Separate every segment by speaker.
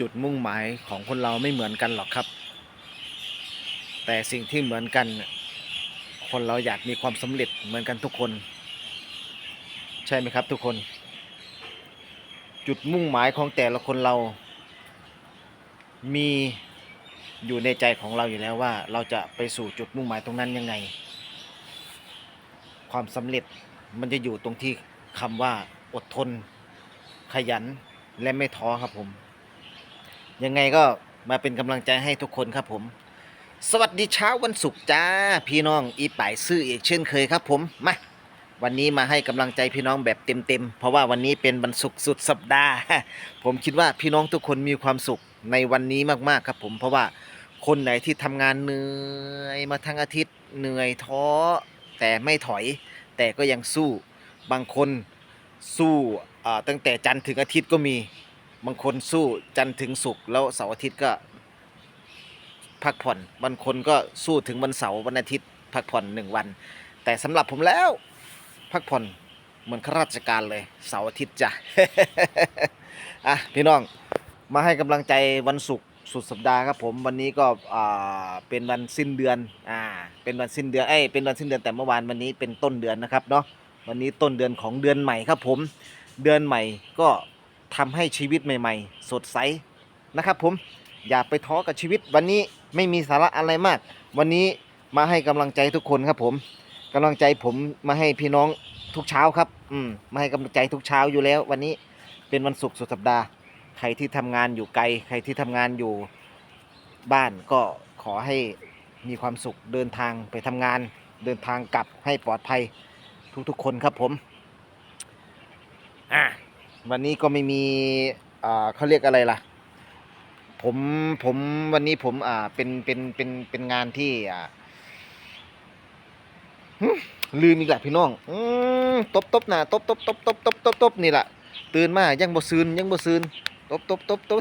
Speaker 1: จุดมุ่งหมายของคนเราไม่เหมือนกันหรอกครับ แต่สิ่งที่เหมือนกันคนเราอยากมีความสำเร็จเหมือนกันทุกคน ใช่ไหมครับทุกคน จุดมุ่งหมายของแต่ละคนเรา มีอยู่ในใจของเราอยู่แล้วว่า เราจะไปสู่จุดมุ่งหมายตรงนั้นยังไง ความสำเร็จมันจะอยู่ตรงที่คำว่าอดทน ขยันและไม่ท้อครับผม ยังไงก็มาเป็นกำลังใจให้ทุกคนครับผม สวัสดีเช้าวันศุกร์จ้า พี่น้องอีป่ายซื่ออีกเช่นเคยครับผมมาวันนี้มาให้กำลังใจพี่น้องแบบเต็มๆ เพราะว่าวันนี้เป็นวันศุกร์สุดสัปดาห์ ผมคิดว่าพี่น้องทุกคนมีความสุขในวันนี้มากๆครับผม เพราะว่าคนไหนที่ทำงานเหนื่อยมาทั้งอาทิตย์เหนื่อยท้อแต่ไม่ถอย แต่ก็ยังสู้บางคนสู้ตั้งแต่จันทร์ถึงอาทิตย์ก็มี บางคนสู้จันทร์ถึงศุกร์แล้วเสาร์อาทิตย์ก็พักผ่อนบางคนก็สู้ถึงวันเสาร์วันอาทิตย์พักผ่อนหนึ่งวัน แต่สำหรับผมแล้วพักผ่อนเหมือนข้าราชการเลยเสาร์อาทิตย์จ้ะอะพี่น้องมาให้กำลังใจวันศุกร์สุดสัปดาห์ครับผมวันนี้ก็อ่าเป็นวันสิ้นเดือนอ่าเป็นวันสิ้นเดือนเอ้ยเป็นวันสิ้นเดือนแต่เมื่อวานวันนี้เป็นต้นเดือนนะครับเนาะวันนี้ต้นเดือนของเดือนใหม่ครับผมเดือนใหม่ก็ ทำให้ชีวิตใหม่ ๆ สดใสนะครับผมอย่าไปท้อกับชีวิต วันนี้ไม่มีสาระอะไรมาก วันนี้มาให้กำลังใจทุกคนครับผมกำลังใจผมมาให้พี่น้องทุกเช้าครับอืมมาให้กำลังใจทุกเช้าอยู่แล้ว วันนี้เป็นวันศุกร์สุดสัปดาห์ ใครที่ทำงานอยู่ไกล ใครที่ทำงานอยู่บ้านก็ขอให้มีความสุขเดินทางไปทำงาน เดินทางกลับให้ปลอดภัยทุกๆคนครับผมอะ วันนี้ก็ไม่มีอ่าเขาเรียกอะไรล่ะ ผมผมวันนี้ผมอ่าเป็นเป็นเป็นเป็นงานที่อ่าลืมอีกแหละพี่น้องอืมตบตบหน้าตบตบตบตบตบตบตบนี่แหละตื่นมายังบ่ซืนยังบ่ซืนตบตบตบตบ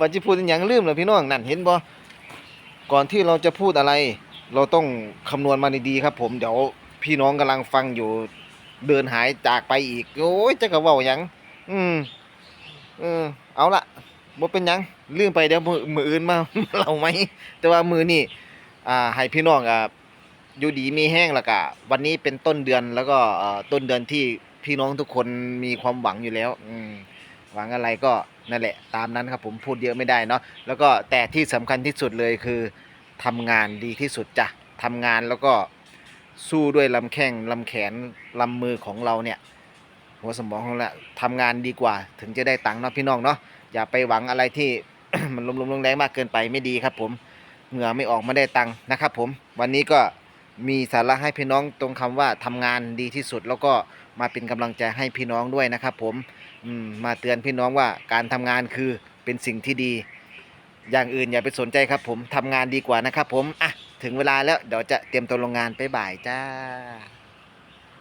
Speaker 1: วันที่พูดอย่างลืมเลยพี่น้องนั่นเห็นบ่ก่อนที่เราจะพูดอะไร เราต้องคำนวณมาดีๆครับ ผมเดี๋ยวพี่น้องกำลังฟังอยู่ เดินหายจากไปอีก โอ้ยจะกะเว้าหยัง อืมเออเอาละบ่เป็นหยังลืมไปเดี๋ยวมือมืออื่นมา เราไหม แต่ว่ามือนี่อ่าให้พี่น้องอ่าอยู่ดีมีแห้งแล้วก็วันนี้เป็นต้นเดือนแล้วก็เอ่อต้นเดือนที่พี่น้องทุกคนมีความหวังอยู่แล้ว อืมหวังอะไรก็นั่นแหละ ตามนั้นครับผมพูดเยอะไม่ได้เนาะแล้วก็แต่ที่สำคัญที่สุดเลยคือทำงานดีที่สุดจ้ะทำงานแล้วก็ สู้ด้วยลำแข้งลำแขนลำมือของเราเนี่ย หัวสมองของเราทำงานดีกว่า ถึงจะได้ตังค์เนาะพี่น้องเนาะอย่าไปหวังอะไรที่มันลมๆแรงมากเกินไปไม่ดีครับ ผมเหงื่อไม่ออกไม่ได้ตังค์นะครับ ผมวันนี้ก็มีสาระให้พี่น้องตรงคำว่าทำงานดีที่สุด แล้วก็มาเป็นกำลังใจให้พี่น้องด้วยนะครับ ผมมมาเตือนพี่น้องว่าการทำงานคือเป็นสิ่งที่ดี อย่างอื่นอย่าไปสนใจครับ ผมทำงานดีกว่านะครับ ผมอะ ถึงเวลาแล้วเดี๋ยวจะเตรียมตัวโรงงานไปบ่ายจ้า